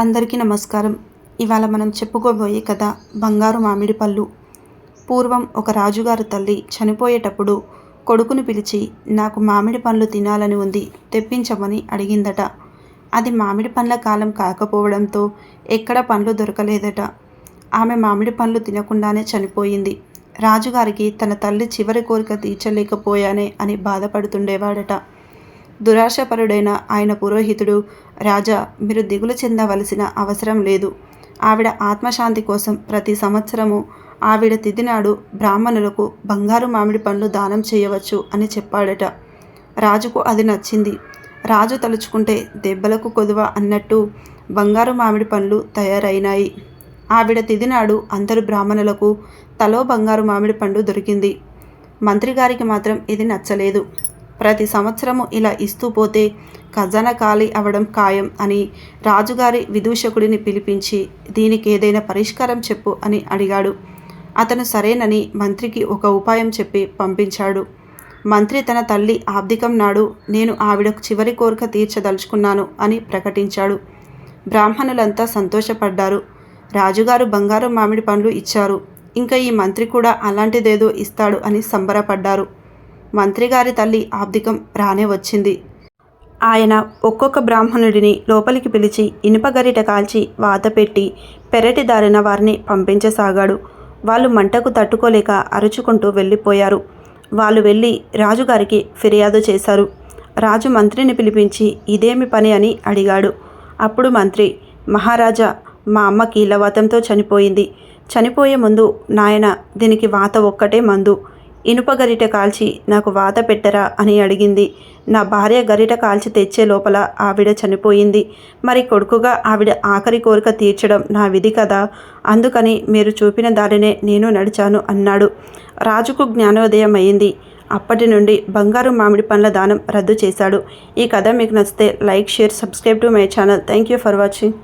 అందరికీ నమస్కారం. ఇవాళ మనం చెప్పుకోబోయే కథ బంగారు మామిడి పళ్ళు. పూర్వం ఒక రాజుగారు తల్లి చనిపోయేటప్పుడు కొడుకుని పిలిచి నాకు మామిడి పండ్లు తినాలని ఉంది తెప్పించమని అడిగిందట. అది మామిడి పండ్ల కాలం కాకపోవడంతో ఎక్కడ పండ్లు దొరకలేదట. ఆమె మామిడి పండ్లు తినకుండానే చనిపోయింది. రాజుగారికి తన తల్లి చివరి కోరిక తీర్చలేకపోయానే అని బాధపడుతుండేవాడట. దురాశపరుడైన ఆయన పురోహితుడు రాజా మీరు దిగులు చెందవలసిన అవసరం లేదు. ఆవిడ ఆత్మశాంతి కోసం ప్రతి సంవత్సరము ఆవిడ తిదినాడు బ్రాహ్మణులకు బంగారు మామిడి పండ్లు దానం చేయవచ్చు అని చెప్పాడట. రాజుకు అది నచ్చింది. రాజు తలుచుకుంటే దెబ్బలకు కొదువ అన్నట్టు బంగారు మామిడి పండ్లు తయారైనాయి. ఆవిడ తిదినాడు అందరు బ్రాహ్మణులకు తలో బంగారు మామిడి పండు దొరికింది. మంత్రి గారికి మాత్రం ఇది నచ్చలేదు. ప్రతి సంవత్సరము ఇలా ఇస్తూ పోతే ఖజానా ఖాళీ అవడం ఖాయం అని రాజుగారి విదూషకుడిని పిలిపించి దీనికి ఏదైనా పరిష్కారం చెప్పు అని అడిగాడు. అతను సరేనని మంత్రికి ఒక ఉపాయం చెప్పి పంపించాడు. మంత్రి తన తల్లి ఆబ్దికం నాడు నేను ఆవిడకు చివరి కోరిక తీర్చదలుచుకున్నాను అని ప్రకటించాడు. బ్రాహ్మణులంతా సంతోషపడ్డారు. రాజుగారు బంగారు మామిడి పండ్లు ఇచ్చారు. ఇంకా ఈ మంత్రి కూడా అలాంటిదేదో ఇస్తాడు అని సంబరపడ్డారు. మంత్రిగారి తల్లి ఆబ్దికం రానే వచ్చింది. ఆయన ఒక్కొక్క బ్రాహ్మణుడిని లోపలికి పిలిచి ఇనుప గరిట కాల్చి వాత పెట్టి పెరటి దారిన వారిని పంపించసాగాడు. వాళ్ళు మంటకు తట్టుకోలేక అరుచుకుంటూ వెళ్ళిపోయారు. వాళ్ళు వెళ్ళి రాజుగారికి ఫిర్యాదు చేశారు. రాజు మంత్రిని పిలిపించి ఇదేమి పని అని అడిగాడు. అప్పుడు మంత్రి మహారాజా మా అమ్మ కీలవాతంతో చనిపోయింది. చనిపోయే ముందు నాయన దీనికి వాత ఒక్కటే మందు. ఇనుప గరిట కాల్చి నాకు వాత పెట్టరా అని అడిగింది. నా భార్య గరిట కాల్చి తెచ్చే లోపల ఆవిడ చనిపోయింది. మరి కొడుకుగా ఆవిడ ఆఖరి కోరిక తీర్చడం నా విధి కదా? అందుకని మీరు చూపిన దారినే నేను నడిచాను అన్నాడు. రాజుకు జ్ఞానోదయం అయింది అప్పటి నుండి బంగారు మామిడి పండ్ల దానం రద్దు చేశాడు. ఈ కథ మీకు నచ్చితే like share subscribe to my channel. Thank you for watching.